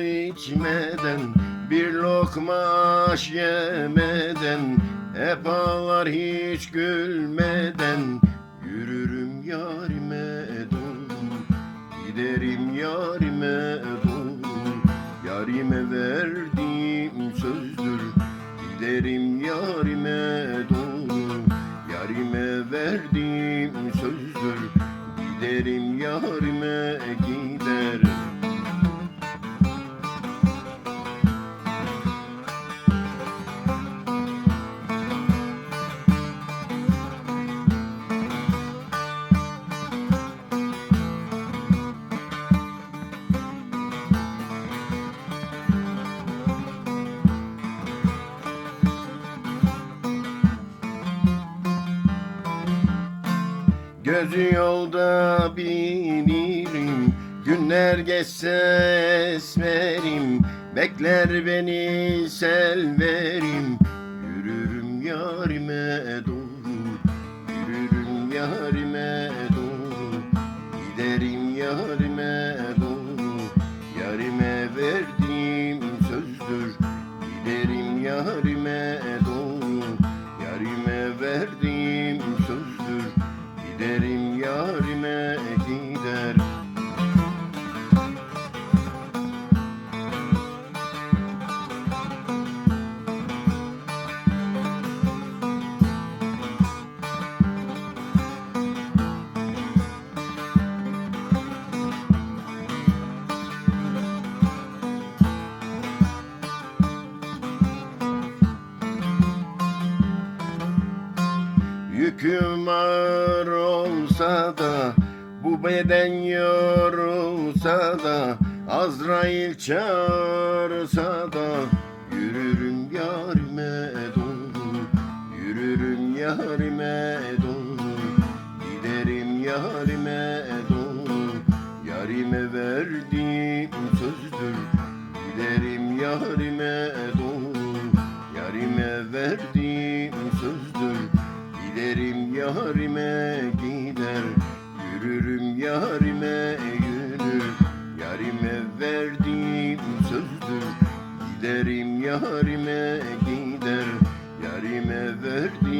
içmeden Bir lokma aş yemeden Hep ağlar hiç gülmeden. Yürürüm yarime doğru Giderim yarime doğru Yarime verdiğim sözdür Giderim yarime doğru Yarime verdiğim sözdür Giderim yarime giderim Gözü yolda bilirim Günler geçse esmerim Bekler beni selverim Yürürüm yarime doğru Yürürüm yarime doğru. Giderim yarime doğru Yarime verdiğim sözdür. Giderim yarime doğru Yarime verdiğim Yüküm ağır olsa da Bu beden yorulsa da Azrail çağırsa da Yürürüm yarime doğru Yürürüm yarime doğru Giderim yarime doğru Yarime verdiğim sözdür Giderim yarime doğru yarime gider. Yürürüm yarime yürür. Yarime verdiğim sözdür. Giderim yarime gider. Yarime verdiğim